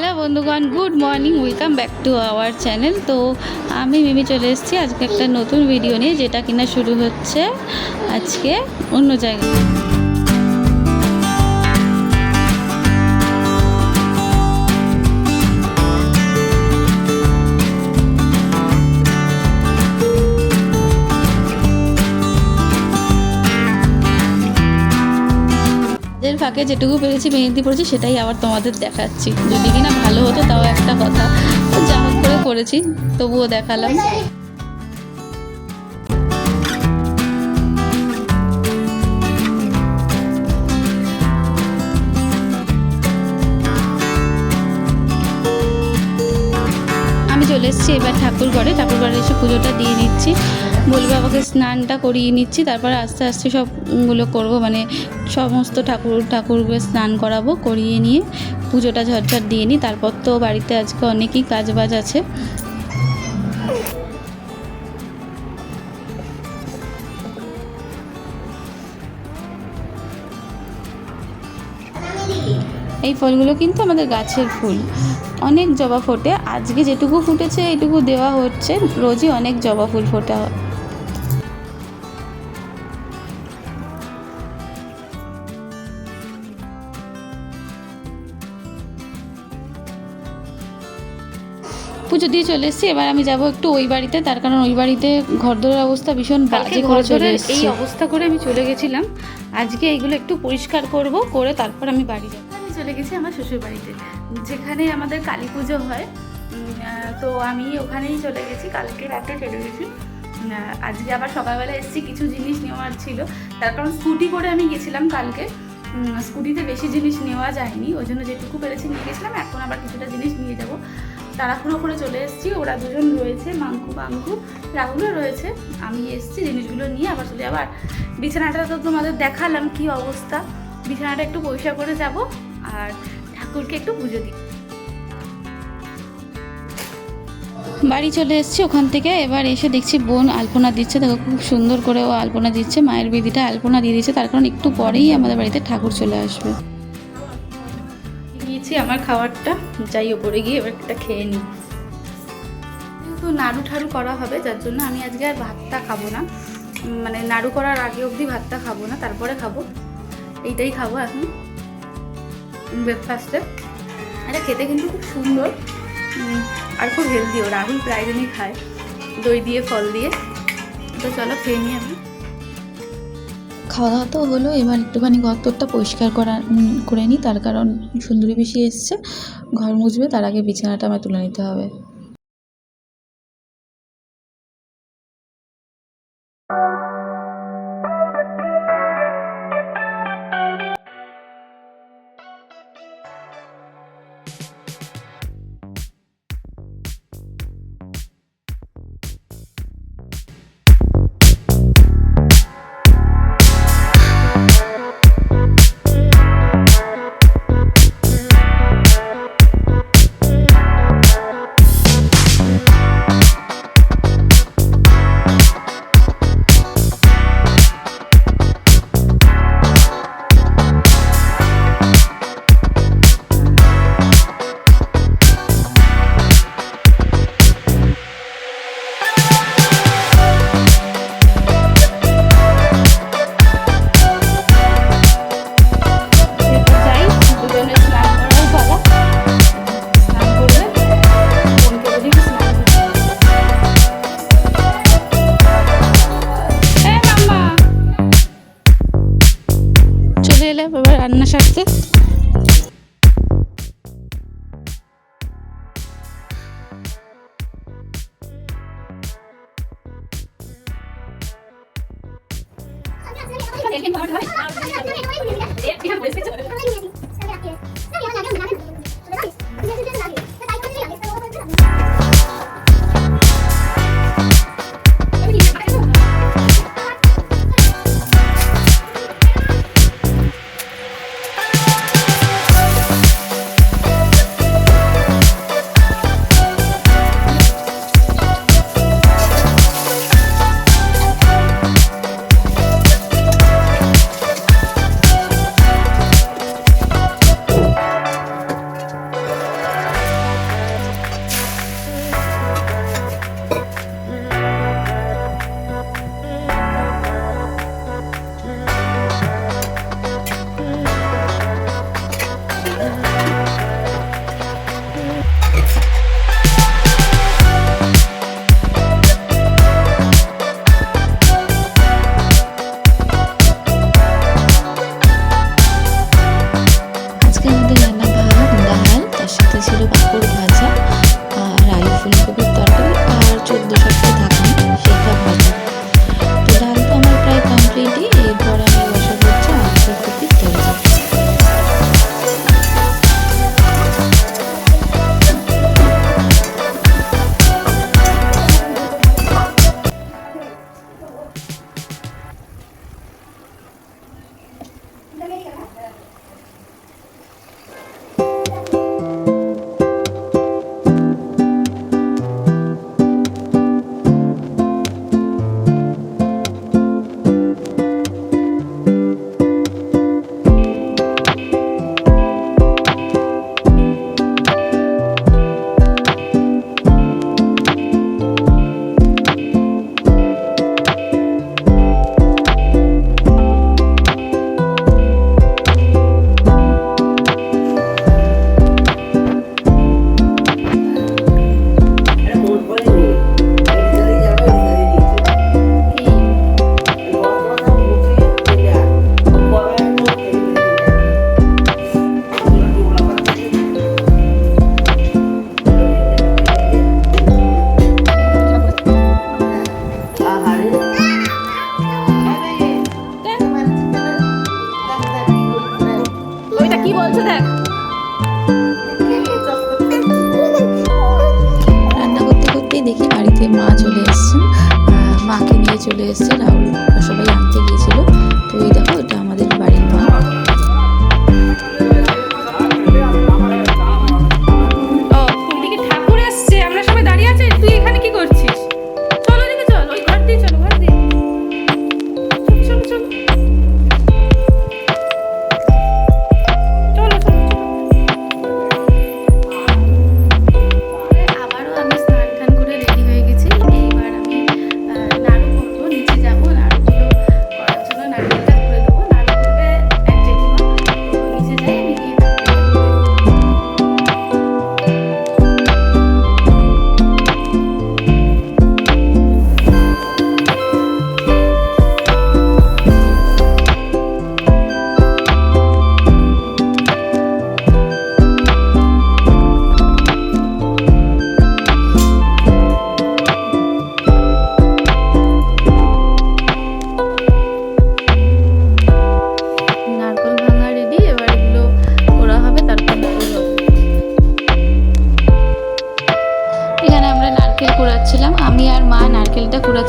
Hello বন্ধুগণ। Good morning welcome back to our channel তো আমি মিমি চলে এসেছি। আজকে একটা নতুন ভিডিও নিয়ে, যেটা কিনা শুরু হচ্ছে আজকে অন্য জায়গায়। ফাঁকে যেটুকু পেরেছি, মেহেন্দি পড়েছি সেটাই আবার তোমাদের দেখাচ্ছি। যদি কিনা ভালো হতো, তাও একটা কথা। যা হোক করে করেছি, তবুও দেখালাম। আমি চলে এসেছি, এবার ঘরে ঠাকুর এসে পুজোটা দিয়ে নিচ্ছি বলি বাবাকে স্নানটা করিয়ে নিচ্ছি, তারপরে আস্তে আস্তে সবগুলো করব মানে সমস্ত ঠাকুর ঠাকুরকে স্নান করাবো, করিয়ে নিয়ে পুজোটা ঝরঝর দিয়ে নিই। তারপর তো বাড়িতে আজকে অনেকই কাজ বাজ আছে। এই ফলগুলো কিন্তু আমাদের গাছের ফুল। অনেক জবা ফোটে। আজকে যেটুকু ফুটেছে এইটুকু দেওয়া হচ্ছে। রোজই অনেক জবা ফুল ফোটা হয়। পুজো দিয়ে চলে এসেছি। এবার আমি যাব একটু ওই বাড়িতে। তার কারণ ওই বাড়িতে ঘরদোরের অবস্থা ভীষণ বাজে করে চলে এই অবস্থা করে আমি চলে গেছিলাম। আজকে এইগুলো একটু পরিষ্কার করব করে তারপর আমি বাড়ি যাব। চলে গেছি আমার শ্বশুর বাড়িতে যেখানে আমাদের কালী পুজো হয় তো আমি ওখানেই চলে গেছি, কালকে রাতে চলে গেছি। আজকে আবার সকালবেলা এসেছি, কিছু জিনিস নেওয়ার ছিল। তার কারণ স্কুটি করে আমি গেছিলাম কালকে। স্কুটিতে বেশি জিনিস নেওয়া যায়নি, ওই জন্য যেটুকু পেরেছি নিয়ে গেছিলাম, এখন আবার কিছুটা জিনিস নিয়ে যাব। তাড়াহুড়ো করে চলে এসেছি, ওরা দুজন রয়েছে, মাঙ্কু, বাঙ্কু, রাহুলও রয়েছে। আমি এসেছি, জিনিসগুলো নিয়ে আবার চলে আবার বিছানাটা তো তোমাদের দেখালাম কি অবস্থা। বিছানাটা একটু পরিষ্কার করে যাব। আর ঠাকুরকে একটু পুজো দিই। বাড়ি চলে এসেছি ওখান থেকে এবার এসে দেখছি বোন আলপনা দিচ্ছে। দেখো খুব সুন্দর করে ও আলপনা দিচ্ছে মায়ের বিধিটা আলপনা দিয়ে দিচ্ছে তার কারণ একটু পরেই আমাদের বাড়িতে ঠাকুর চলে আসবে। নিয়েছি আমার খাবারটা যাই ওপরে গিয়ে এবার একটা খেয়ে নিই। কিন্তু নাড়ু ঠাড়ু করা হবে যার জন্য আমি আজকে আর ভাতটা খাব না। মানে নাড়ু করার আগে অবধি ভাতটা খাব না তারপরে খাব। এইটাই খাব এখন। ব্রেকফাস্টে এটা খেতে কিন্তু খুব সুন্দর আর খুব হেলদিও রাহুল প্রায় দিনই খায়। দই দিয়ে, ফল দিয়ে। তো চলো খেয়ে নিই আমি খাওয়া দাওয়া তো হলো, এবার একটুখানি গর্তটা পরিষ্কার করা করে নিই। তার কারণ সুন্দরী বেশি এসছে, ঘর মুছবে, তার আগে বিছানাটা আমার তুলে নিতে হবে। রান্না সারতে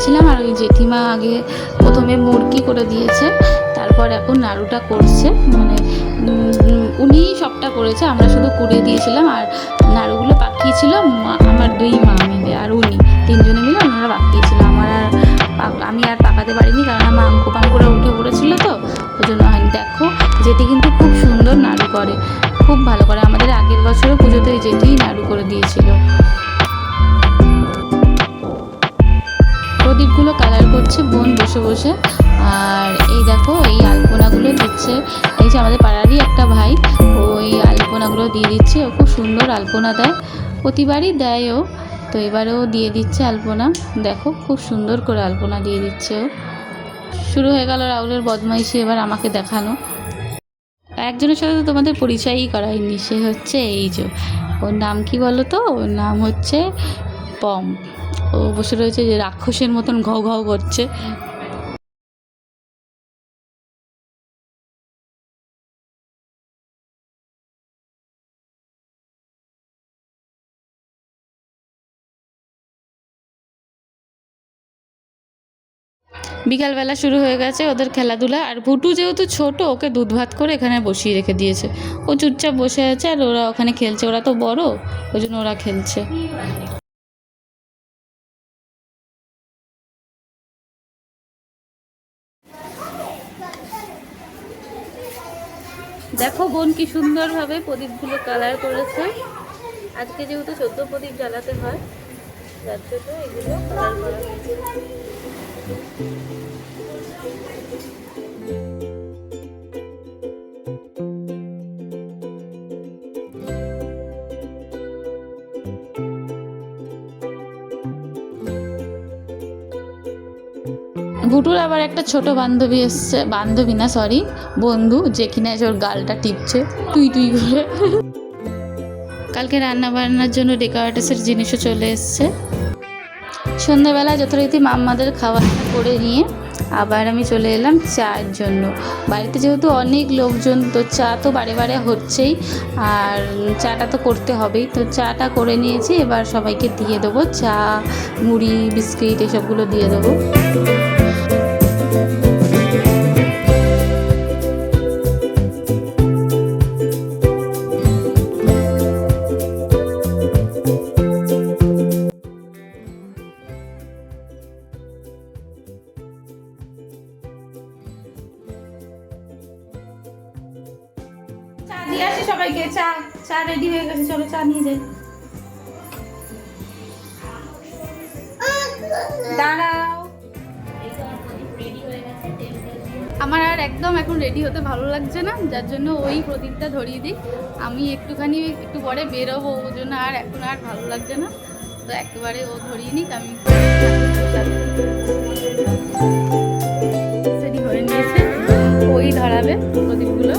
কুড়াচ্ছিলাম আর ওই জেঠিমা আগে প্রথমে মুরকি করে দিয়েছে, তারপর এখন নাড়ুটা করছে মানে উনি সবটা করেছে, আমরা শুধু কুড়িয়ে দিয়েছিলাম আর নাড়ুগুলো পাকিয়েছিল আমার দুই মা মিলে আর উনি, তিনজনে মিলে ওনারা পাকিয়েছিল। আমার আর আমি আর পাকাতে পারিনি, কারণ আমার আঙ্কুপান করে উঠে পড়েছিল তো, ওই জন্য হয়নি দেখো যেটি কিন্তু খুব সুন্দর নাড়ু করে, খুব ভালো করে। আমাদের আগের বছরও পুজোতে যেটিই নাড়ু করে দিয়েছিল। প্রদীপগুলো কালার করছে, বোন বসে বসে। আর এই দেখো, এই আলপনাগুলো দিচ্ছে। এই যে আমাদের পাড়ারই একটা ভাই, ও ওই আলপনাগুলো দিয়ে দিচ্ছে। ও খুব সুন্দর আলপনা দেয়। প্রতিবারই দেয় ও। তো এবারেও দিয়ে দিচ্ছে আলপনা। দেখো, খুব সুন্দর করে আলপনা দিয়ে দিচ্ছে ও। শুরু হয়ে গেল রাহুলের বদমাইশি, এবার আমাকে দেখানো। একজনের সাথে তো তোমাদের পরিচয়ই করায়নি সে হচ্ছে এই যে। ওর নাম কি বলো তো ওর নাম হচ্ছে পম ও বসে রয়েছে যে রাক্ষসের মতন ঘাউ ঘাউ করছে। বিকালবেলা শুরু হয়ে গেছে ওদের খেলাধুলা। আর ভুটু যেহেতু ছোট, ওকে দুধ ভাত করে এখানে বসিয়ে রেখে দিয়েছে। ও চুপচাপ বসে আছে আর ওরা ওখানে খেলছে। ওরা তো বড়, ওই জন্য ওরা খেলছে। দেখো বোন কি সুন্দরভাবে প্রদীপগুলো কালার করেছে। আজকে যেহেতু চোদ্দ প্রদীপ জ্বালাতে হয় যার জন্য এগুলো কালার করা ভুটুর আবার একটা ছোট বান্ধবী এসছে। বান্ধবী না সরি বন্ধু, যে কিনা ওর গালটা টিপছে, তুই তুই করে। কালকে রান্না বান্নার জন্য ডেকোরেটাসের জিনিসও চলে এসছে। সন্ধ্যাবেলা যথারীতি মাম্মাদের দাওয়া করে নিয়ে আবার আমি চলে এলাম চায়ের জন্য। বাড়িতে যেহেতু অনেক লোকজন, তো চা তো বারে বারে হচ্ছেই, আর চাটা তো করতে হবেই। তো চাটা করে নিয়েছি, এবার সবাইকে দিয়ে দেবো। চা, মুড়ি, বিস্কিট, এসবগুলো দিয়ে দেবো। দাঁড়াও। আমার আর একদম এখন রেডি হতে ভালো লাগছে না, যার জন্য ওই প্রদীপটা ধরিয়ে দিই। আমি একটুখানি, একটু পরে বেরোবো ওই জন্য আর এখন আর ভালো লাগছে না। তো একেবারে ও ধরিয়ে নিক, আমি ধরে নিয়েছে। ওই ধরাবে প্রদীপগুলো।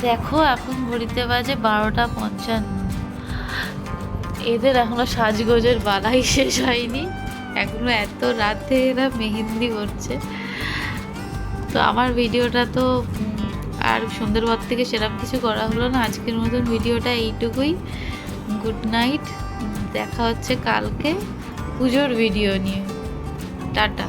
দেখো, এখন ঘড়িতে বাজে বারোটা পঞ্চান্ন। এদের এখনও সাজগোজের বালাই শেষ হয়নি। এখনও এত রাতে এরা মেহেন্দি করছে। তো আমার ভিডিওটা তো আর পর থেকে সেরকম কিছু করা হলো না। আজকের মতন ভিডিওটা এইটুকুই। Good night. দেখা হচ্ছে কালকে পুজোর ভিডিও নিয়ে। টাটা।